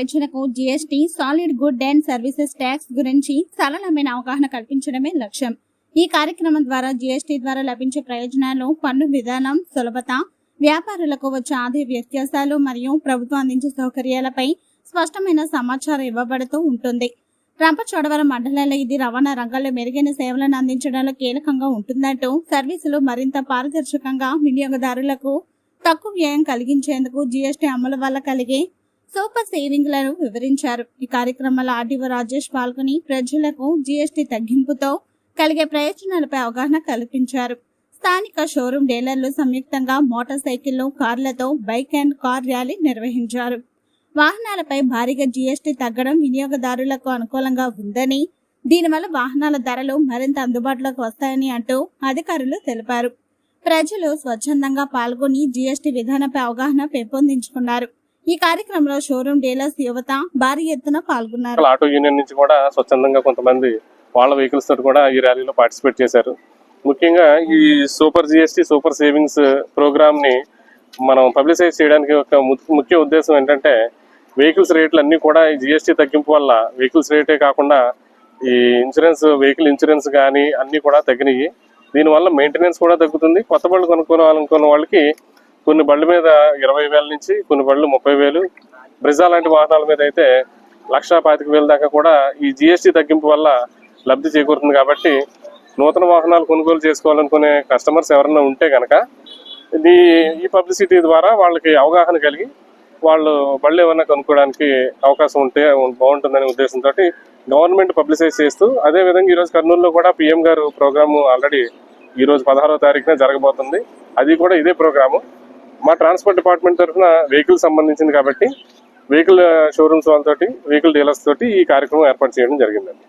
ప్రజలకు GST solid good and services tax గురించి సరళమైన అవగాహన కల్పించడమే లక్ష్యం. ఈ కార్యక్రమం ద్వారా జీఎస్టీ ద్వారా లభించే ప్రయోజనాలు పన్ను విధానం సులభత వ్యాపారులకు వచ్చే ఆదాయ వ్యత్యాసాలు మరియు ప్రభుత్వం అందించే సౌకర్యాలపై స్పష్టమైన సమాచారం ఇవ్వబడుతూ ఉంటుంది. రంపచోడవరం మండలంలో ఇది రవాణా రంగంలో మెరుగైన సేవలను అందించడంలో కీలకంగా ఉంటుందంటూ సర్వీసులు మరింత పారదర్శకంగా వినియోగదారులకు తక్కువ వ్యయం కలిగించేందుకు జీఎస్టీ అమలు వల్ల కలిగే సూపర్ సేవింగ్లను వివరించారు. ఈ కార్యక్రమంలో ఆర్డీఓ రాజేష్ పాల్గొని ప్రజలకు జీఎస్టీ తగ్గింపుతో కలిగే ప్రయోజనాలపై అవగాహన కల్పించారు. స్థానిక షోరూం డీలర్లు సంయుక్తంగా మోటార్ సైకిళ్ళు కార్లతో బైక్ అండ్ కార్ ర్యాలీ నిర్వహించారు. వాహనాలపై భారీగా జీఎస్టీ తగ్గడం వినియోగదారులకు అనుకూలంగా ఉందని దీనివల్ల వాహనాల ధరలు మరింత అందుబాటులోకి వస్తాయని అంటూ అధికారులు తెలిపారు. ప్రజలు స్వచ్ఛందంగా పాల్గొని జీఎస్టీ విధానంపై అవగాహన పెంపొందించుకున్నారు. ఈ కార్యక్రమంలో షోరూం డీలర్స్ యువత భారీ ఎత్తున పాల్గొన్నారు. ఆటో యూనియన్ నుంచి కూడా స్వచ్ఛందంగా కొంతమంది వాళ్ళ వెహికల్స్ తోటి కూడా ఈ ర్యాలీలో పార్టిసిపేట్ చేశారు. ముఖ్యంగా ఈ సూపర్ జిఎస్టీ సూపర్ సేవింగ్స్ ప్రోగ్రామ్ని మనం పబ్లిసైజ్ చేయడానికి ఒక ముఖ్య ఉద్దేశం ఏంటంటే వెహికల్స్ రేట్లు అన్ని కూడా ఈ జిఎస్టీ తగ్గింపు వల్ల వెహికల్స్ రేటే కాకుండా ఈ ఇన్సూరెన్స్ వెహికల్ ఇన్సూరెన్స్ కానీ అన్ని కూడా తగ్గినాయి. దీనివల్ల మెయింటెనెన్స్ కూడా తగ్గుతుంది. కొత్త బళ్ళు కొనుక్కోవాలనుకున్న వాళ్ళకి కొన్ని బళ్ళ మీద ఇరవై వేల నుంచి కొన్ని బళ్ళు ముప్పై వేలు. బ్రిజా లాంటి వాహనాల మీద అయితే లక్షా పాతిక వేల దాకా కూడా ఈ జిఎస్టీ తగ్గింపు వల్ల లబ్ధి చేకూరుతుంది కాబట్టి నూతన వాహనాలు కొనుగోలు చేసుకోవాలనుకునే కస్టమర్స్ ఎవరైనా ఉంటే కనుక ఇది ఈ పబ్లిసిటీ ద్వారా వాళ్ళకి అవగాహన కలిగి వాళ్ళు బళ్ళు ఏమైనా కొనుక్కోవడానికి అవకాశం ఉంటే బాగుంటుందనే ఉద్దేశంతో గవర్నమెంట్ పబ్లిసైజ్ చేస్తూ అదే విధంగా ఈరోజు కర్నూలులో కూడా పిఎం గారు ప్రోగ్రాము ఆల్రెడీ ఈరోజు పదహారో పదహారవ తారీఖున జరగబోతుంది. అది కూడా ఇదే ప్రోగ్రాము. మా ట్రాన్స్పోర్ట్ డిపార్ట్మెంట్ తరఫున వెహికల్ సంబంధించింది కాబట్టి వెహికల్ షోరూమ్స్ వాళ్ళతోటి వెహికల్ డీలర్స్ తోటి ఈ కార్యక్రమం ఏర్పాటు చేయడం జరిగిందండి.